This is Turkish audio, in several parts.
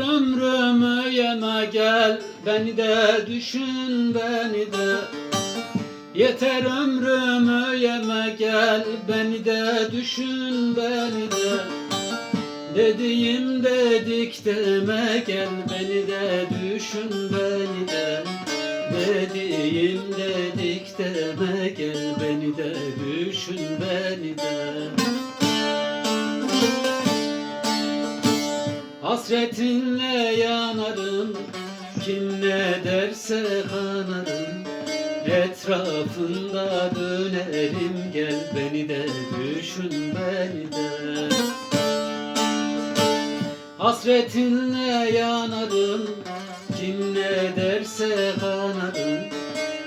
ömrümü yeme gel. Beni de düşün beni de. Yeter ömrümü yeme gel. Beni de düşün beni de. Dediğim dedik deme gel. Beni de düşün beni de. Dediğim dedik deme gel. Beni de düşün beni de Hasretinle yanarım Kim ne derse kanarım. Etrafında dönerim Gel beni de düşün beni de. Hasretinle yanarım Kim ne derse kanarım.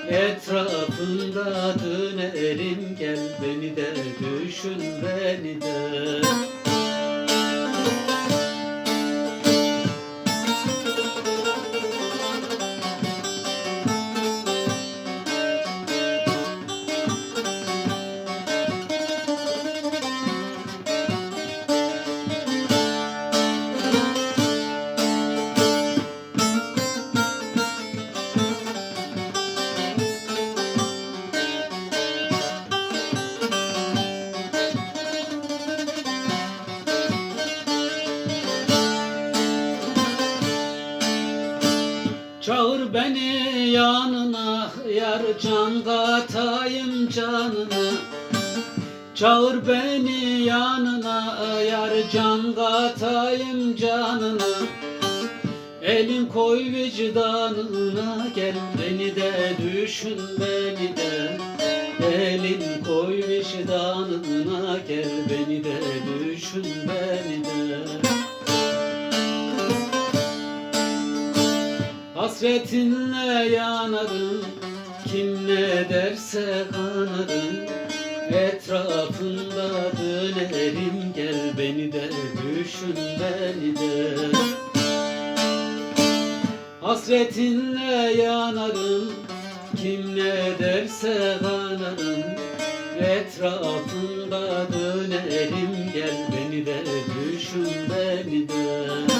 Etrafında dönerim Gel beni de düşün beni de Çağır beni yanına yar can katayım canına. Çağır beni yanına yar can katayım canına. Elin koy vicdanına gel beni de düşün beni Hasretinle yanarım Kim ne derse kanarım Etrafında dönerim Gel beni de düşün beni de. Hasretinle yanarım Kim ne derse kanarım Etrafında dönerim Gel beni de düşün beni de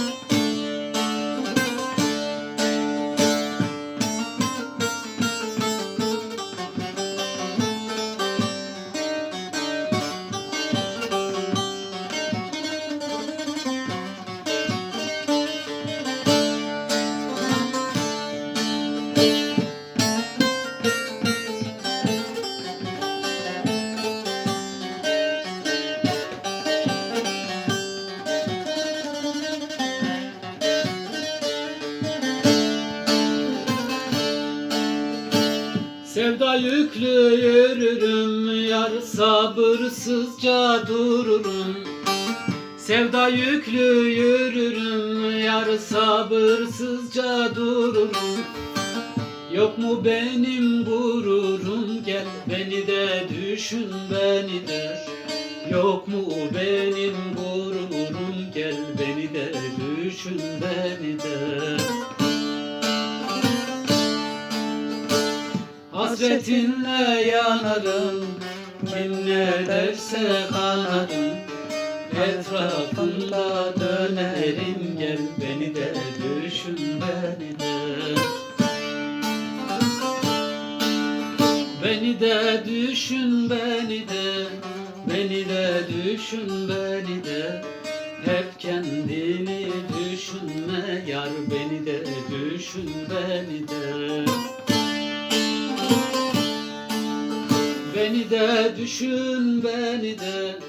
Sevda yüklü yürürüm yar sabırsızca dururum. Sevda yüklü yürürüm yar sabırsızca dururum Yok mu benim gururum? Gel beni de düşün beni de. Yok mu benim gururum? Gel beni de düşün beni de. Hasretinle yanarım Kim ne derse kanarım. Etrafında dönerim Gel beni de düşün Beni de düşün beni de. Beni de düşün beni de. Hep kendini düşünme Yar beni de düşün beni de. Beni de düşün beni de.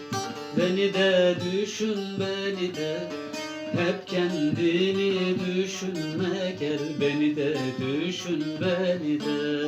Beni de düşün beni de. Hep kendini düşünme Gel beni de düşün beni de